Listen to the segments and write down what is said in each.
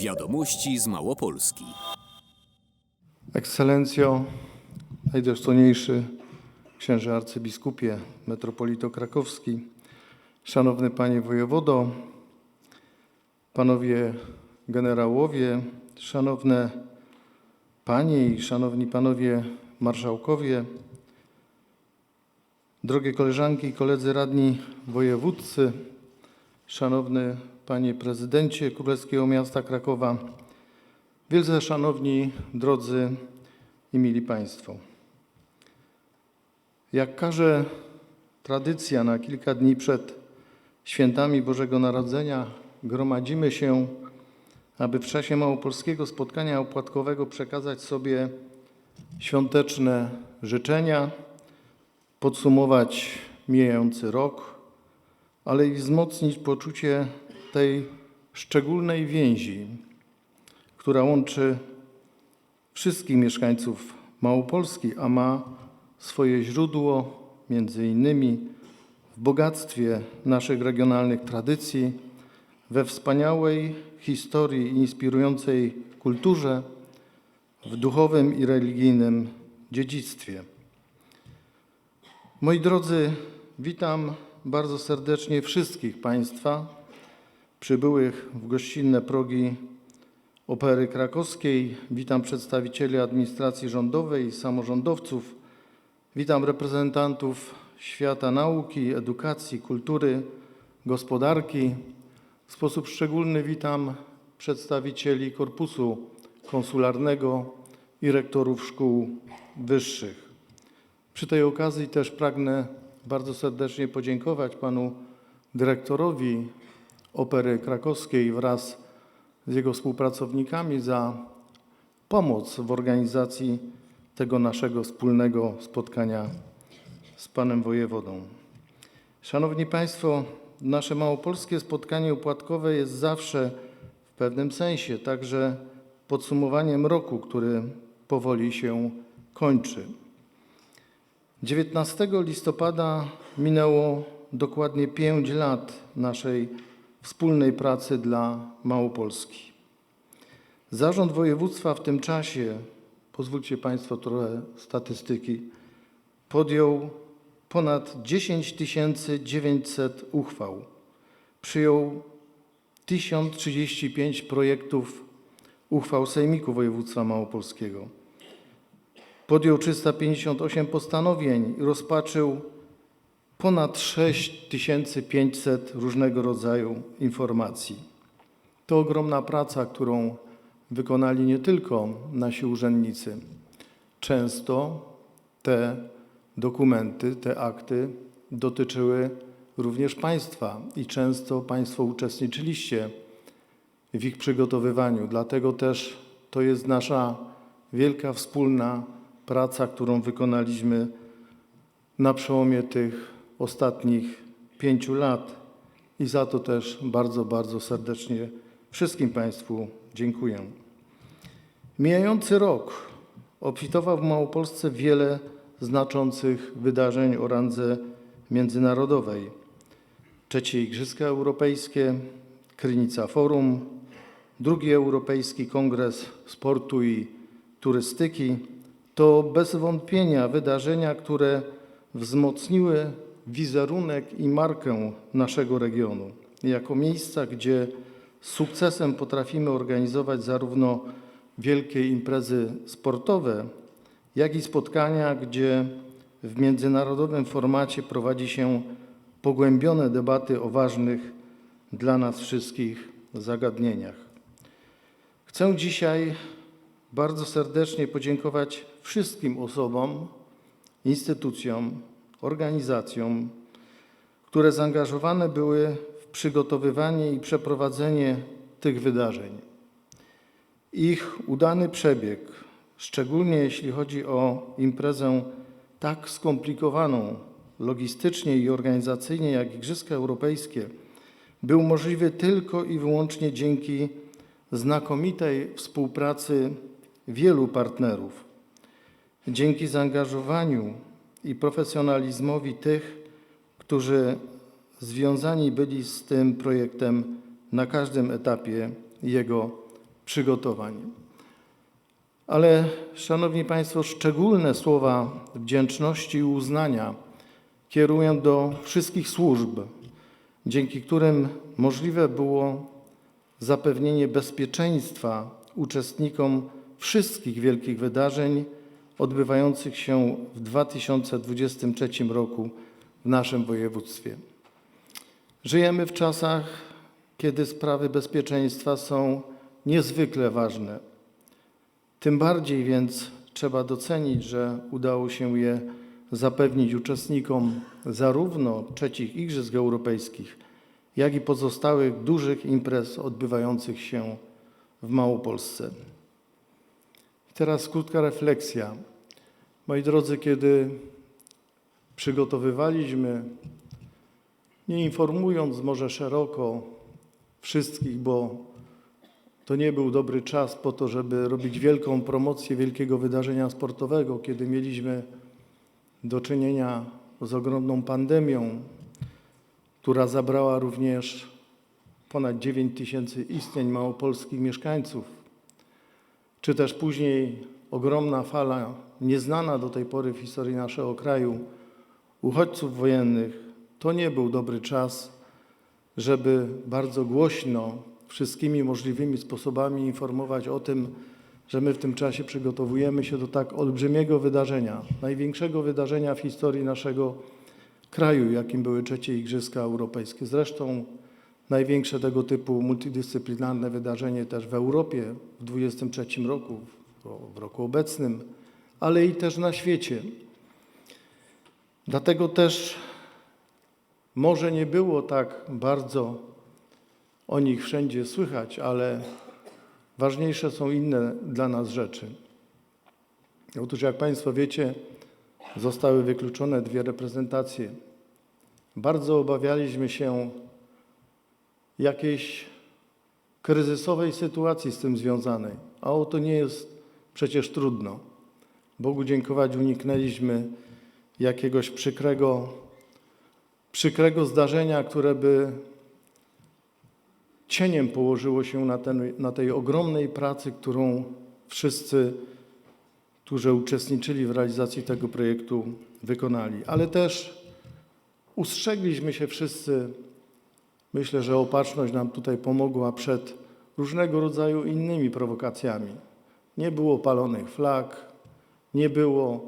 Wiadomości z Małopolski. Ekscelencjo, najdostojniejszy księże arcybiskupie, metropolito krakowski, szanowny panie wojewodo, panowie generałowie, szanowne panie i szanowni panowie marszałkowie, drogie koleżanki i koledzy radni wojewódcy, szanowny panie prezydencie Królewskiego Miasta Krakowa, Wielce szanowni, drodzy i mili Państwo. Jak każe tradycja, na kilka dni przed świętami Bożego Narodzenia gromadzimy się, aby w czasie małopolskiego spotkania opłatkowego przekazać sobie świąteczne życzenia, podsumować mijający rok, ale i wzmocnić poczucie tej szczególnej więzi, która łączy wszystkich mieszkańców Małopolski, a ma swoje źródło między innymi w bogactwie naszych regionalnych tradycji, we wspaniałej historii i inspirującej kulturze, w duchowym i religijnym dziedzictwie. Moi drodzy, witam bardzo serdecznie wszystkich Państwa przybyłych w gościnne progi Opery Krakowskiej. Witam przedstawicieli administracji rządowej i samorządowców. Witam reprezentantów świata nauki, edukacji, kultury, gospodarki. W sposób szczególny witam przedstawicieli korpusu konsularnego i rektorów szkół wyższych. Przy tej okazji też pragnę bardzo serdecznie podziękować panu dyrektorowi Opery Krakowskiej wraz z jego współpracownikami za pomoc w organizacji tego naszego wspólnego spotkania z panem wojewodą. Szanowni Państwo, nasze małopolskie spotkanie opłatkowe jest zawsze w pewnym sensie także podsumowaniem roku, który powoli się kończy. 19 listopada minęło dokładnie 5 lat naszej wspólnej pracy dla Małopolski. Zarząd województwa w tym czasie, pozwólcie Państwo trochę statystyki, podjął ponad 10 900 uchwał, przyjął 1035 projektów uchwał Sejmiku Województwa Małopolskiego, podjął 358 postanowień i rozpatrzył ponad 6500 różnego rodzaju informacji. To ogromna praca, którą wykonali nie tylko nasi urzędnicy. Często te dokumenty, te akty dotyczyły również Państwa i często Państwo uczestniczyliście w ich przygotowywaniu. Dlatego też to jest nasza wielka wspólna praca, którą wykonaliśmy na przełomie tych ostatnich pięciu lat i za to też bardzo, bardzo serdecznie wszystkim Państwu dziękuję. Mijający rok obfitował w Małopolsce wiele znaczących wydarzeń o randze międzynarodowej. Trzecie Igrzyska Europejskie, Krynica Forum, drugi Europejski Kongres Sportu i Turystyki to bez wątpienia wydarzenia, które wzmocniły wizerunek i markę naszego regionu jako miejsca, gdzie z sukcesem potrafimy organizować zarówno wielkie imprezy sportowe, jak i spotkania, gdzie w międzynarodowym formacie prowadzi się pogłębione debaty o ważnych dla nas wszystkich zagadnieniach. Chcę dzisiaj bardzo serdecznie podziękować wszystkim osobom, instytucjom, organizacjom, które zaangażowane były w przygotowywanie i przeprowadzenie tych wydarzeń. Ich udany przebieg, szczególnie jeśli chodzi o imprezę tak skomplikowaną logistycznie i organizacyjnie jak Igrzyska Europejskie, był możliwy tylko i wyłącznie dzięki znakomitej współpracy wielu partnerów, dzięki zaangażowaniu i profesjonalizmowi tych, którzy związani byli z tym projektem na każdym etapie jego przygotowań. Ale, Szanowni Państwo, szczególne słowa wdzięczności i uznania kieruję do wszystkich służb, dzięki którym możliwe było zapewnienie bezpieczeństwa uczestnikom wszystkich wielkich wydarzeń odbywających się w 2023 roku w naszym województwie. Żyjemy w czasach, kiedy sprawy bezpieczeństwa są niezwykle ważne. Tym bardziej więc trzeba docenić, że udało się je zapewnić uczestnikom zarówno trzecich Igrzysk Europejskich, jak i pozostałych dużych imprez odbywających się w Małopolsce. I teraz krótka refleksja. Moi drodzy, kiedy przygotowywaliśmy, nie informując może szeroko wszystkich, bo to nie był dobry czas po to, żeby robić wielką promocję wielkiego wydarzenia sportowego, kiedy mieliśmy do czynienia z ogromną pandemią, która zabrała również ponad 9 tysięcy istnień małopolskich mieszkańców, czy też później ogromna fala, nieznana do tej pory w historii naszego kraju, uchodźców wojennych, to nie był dobry czas, żeby bardzo głośno, wszystkimi możliwymi sposobami informować o tym, że my w tym czasie przygotowujemy się do tak olbrzymiego wydarzenia, największego wydarzenia w historii naszego kraju, jakim były trzecie Igrzyska Europejskie. Zresztą największe tego typu multidyscyplinarne wydarzenie też w Europie w 2023 roku, w- roku obecnym, ale i też na świecie. Dlatego też może nie było tak bardzo o nich wszędzie słychać, ale ważniejsze są inne dla nas rzeczy. Otóż, jak Państwo wiecie, zostały wykluczone dwie reprezentacje. Bardzo obawialiśmy się jakiejś kryzysowej sytuacji z tym związanej, a o to nie jest przecież trudno. Bogu dziękować uniknęliśmy jakiegoś przykrego, przykrego zdarzenia, które by cieniem położyło się na, ten, na tej ogromnej pracy, którą wszyscy, którzy uczestniczyli w realizacji tego projektu, wykonali. Ale też ustrzegliśmy się wszyscy, myślę, że opatrzność nam tutaj pomogła przed różnego rodzaju innymi prowokacjami. Nie było palonych flag, nie było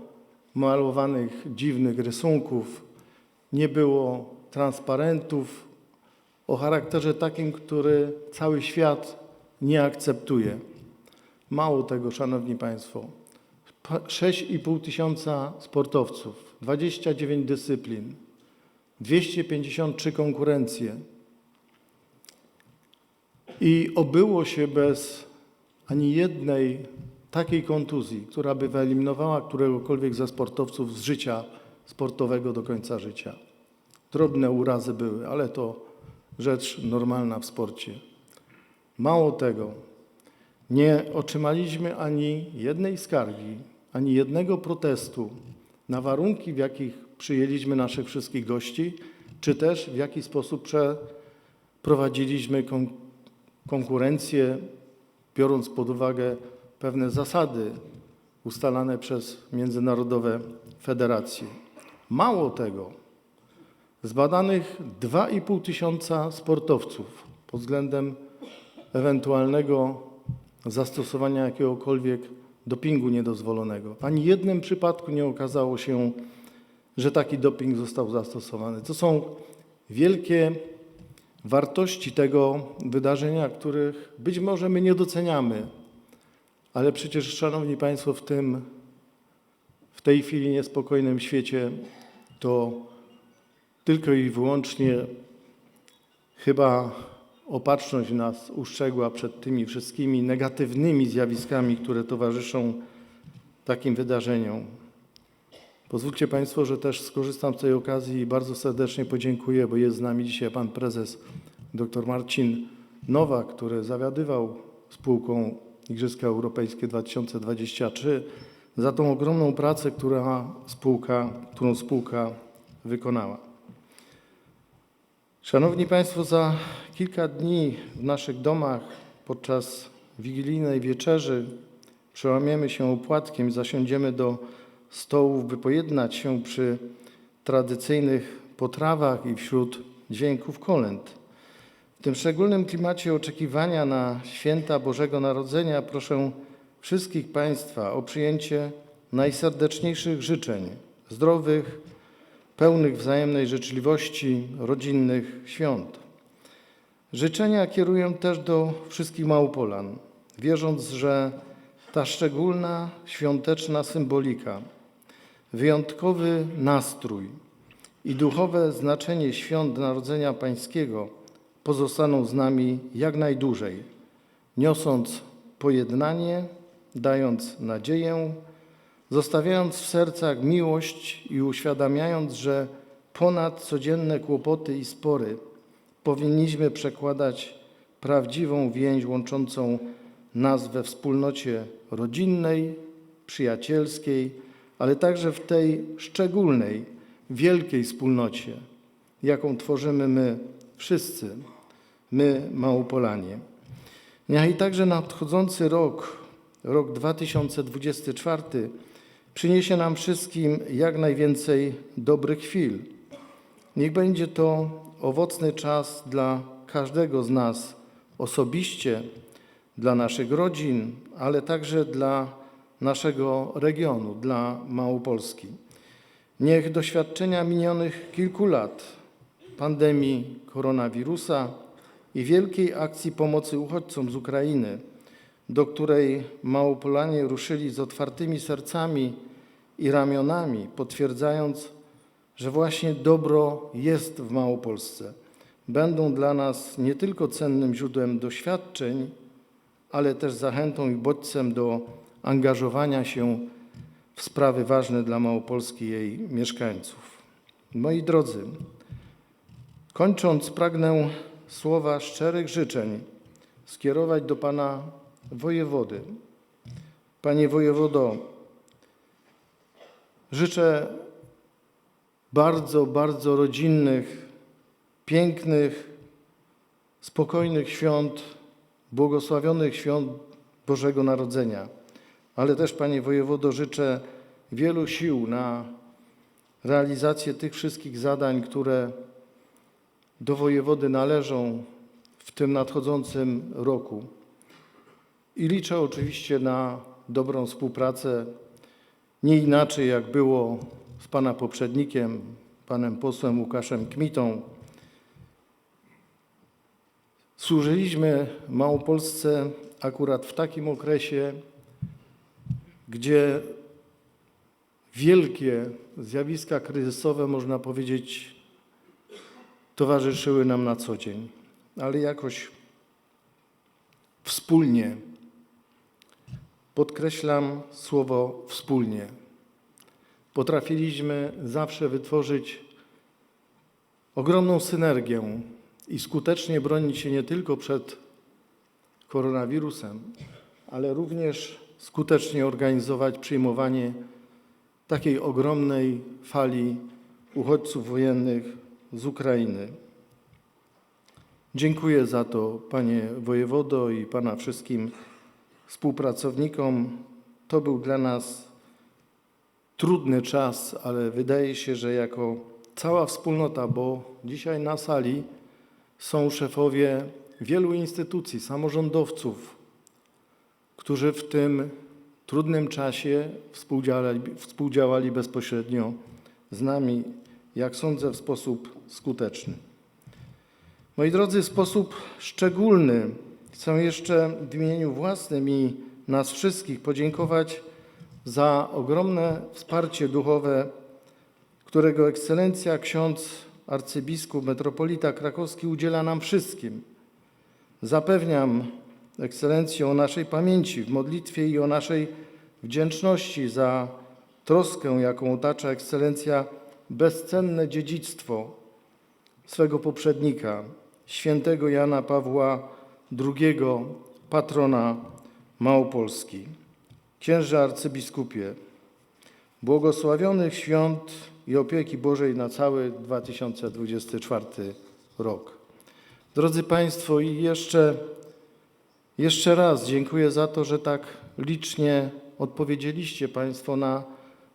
malowanych dziwnych rysunków, nie było transparentów o charakterze takim, który cały świat nie akceptuje. Mało tego, Szanowni Państwo, pa- 6,5 tysiąca sportowców, 29 dyscyplin, 253 konkurencje i obyło się bez ani jednej takiej kontuzji, która by wyeliminowała któregokolwiek ze sportowców z życia sportowego do końca życia. Drobne urazy były, ale to rzecz normalna w sporcie. Mało tego, nie otrzymaliśmy ani jednej skargi, ani jednego protestu na warunki, w jakich przyjęliśmy naszych wszystkich gości, czy też w jaki sposób przeprowadziliśmy konkurencję, biorąc pod uwagę pewne zasady ustalane przez międzynarodowe federacje. Mało tego, zbadanych 2,5 tysiąca sportowców pod względem ewentualnego zastosowania jakiegokolwiek dopingu niedozwolonego. W ani jednym przypadku nie okazało się, że taki doping został zastosowany. To są wielkie wartości tego wydarzenia, których być może my nie doceniamy, ale przecież, Szanowni Państwo, w tym, w tej chwili niespokojnym świecie to tylko i wyłącznie chyba opatrzność nas ustrzegła przed tymi wszystkimi negatywnymi zjawiskami, które towarzyszą takim wydarzeniom. Pozwólcie Państwo, że też skorzystam z tej okazji i bardzo serdecznie podziękuję, bo jest z nami dzisiaj Pan Prezes dr Marcin Nowak, który zawiadywał spółką Igrzyska Europejskie 2023 za tą ogromną pracę, która spółka, którą spółka wykonała. Szanowni Państwo, za kilka dni w naszych domach podczas wigilijnej wieczerzy przełamiemy się opłatkiem, zasiądziemy do stołów, by pojednać się przy tradycyjnych potrawach i wśród dźwięków kolęd. W tym szczególnym klimacie oczekiwania na święta Bożego Narodzenia proszę wszystkich Państwa o przyjęcie najserdeczniejszych życzeń zdrowych, pełnych wzajemnej życzliwości, rodzinnych świąt. Życzenia kieruję też do wszystkich Małopolan, wierząc, że ta szczególna świąteczna symbolika, wyjątkowy nastrój i duchowe znaczenie świąt Narodzenia Pańskiego pozostaną z nami jak najdłużej, niosąc pojednanie, dając nadzieję, zostawiając w sercach miłość i uświadamiając, że ponad codzienne kłopoty i spory powinniśmy przekładać prawdziwą więź łączącą nas we wspólnocie rodzinnej, przyjacielskiej, ale także w tej szczególnej, wielkiej wspólnocie, jaką tworzymy my wszyscy, my Małopolanie. Niechaj także nadchodzący rok, rok 2024, przyniesie nam wszystkim jak najwięcej dobrych chwil. Niech będzie to owocny czas dla każdego z nas osobiście, dla naszych rodzin, ale także dla naszego regionu, dla Małopolski. Niech doświadczenia minionych kilku lat, pandemii koronawirusa i wielkiej akcji pomocy uchodźcom z Ukrainy, do której Małopolanie ruszyli z otwartymi sercami i ramionami, potwierdzając, że właśnie dobro jest w Małopolsce, będą dla nas nie tylko cennym źródłem doświadczeń, ale też zachętą i bodźcem do angażowania się w sprawy ważne dla Małopolski i jej mieszkańców. Moi drodzy, kończąc, pragnę słowa szczerych życzeń skierować do Pana wojewody. Panie wojewodo, życzę bardzo, bardzo rodzinnych, pięknych, spokojnych świąt, błogosławionych świąt Bożego Narodzenia. Ale też, Panie Wojewodo, życzę wielu sił na realizację tych wszystkich zadań, które do wojewody należą w tym nadchodzącym roku. I liczę oczywiście na dobrą współpracę, nie inaczej jak było z Pana poprzednikiem, Panem posłem Łukaszem Kmitą. Służyliśmy Małopolsce akurat w takim okresie, gdzie wielkie zjawiska kryzysowe, można powiedzieć, towarzyszyły nam na co dzień, ale jakoś wspólnie, podkreślam słowo wspólnie, potrafiliśmy zawsze wytworzyć ogromną synergię i skutecznie bronić się nie tylko przed koronawirusem, ale również skutecznie organizować przyjmowanie takiej ogromnej fali uchodźców wojennych z Ukrainy. Dziękuję za to, panie wojewodo i pana wszystkim współpracownikom. To był dla nas trudny czas, ale wydaje się, że jako cała wspólnota, bo dzisiaj na sali są szefowie wielu instytucji, samorządowców, którzy w tym trudnym czasie współdziałali, współdziałali bezpośrednio z nami, jak sądzę, w sposób skuteczny. Moi drodzy, w sposób szczególny chcę jeszcze w imieniu własnym i nas wszystkich podziękować za ogromne wsparcie duchowe, którego ekscelencja ksiądz arcybiskup metropolita krakowski udziela nam wszystkim. Zapewniam ekscelencję o naszej pamięci w modlitwie i o naszej wdzięczności za troskę, jaką otacza ekscelencja bezcenne dziedzictwo swego poprzednika, świętego Jana Pawła II, patrona Małopolski. Księże arcybiskupie, błogosławionych świąt i opieki Bożej na cały 2024 rok. Drodzy Państwo, i jeszcze Jeszcze raz dziękuję za to, że tak licznie odpowiedzieliście Państwo na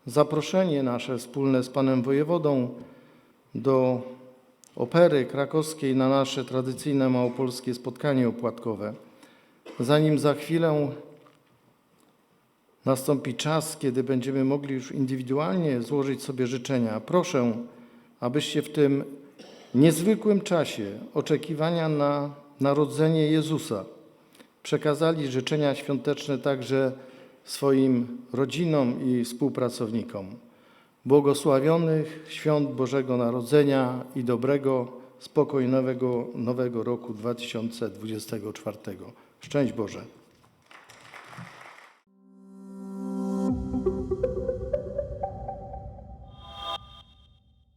zaproszenie nasze wspólne z Panem Wojewodą do Opery Krakowskiej na nasze tradycyjne małopolskie spotkanie opłatkowe. Zanim za chwilę nastąpi czas, kiedy będziemy mogli już indywidualnie złożyć sobie życzenia, proszę, abyście w tym niezwykłym czasie oczekiwania na narodzenie Jezusa przekazali życzenia świąteczne także swoim rodzinom i współpracownikom. Błogosławionych świąt Bożego Narodzenia i dobrego, spokojnego nowego roku 2024. Szczęść Boże.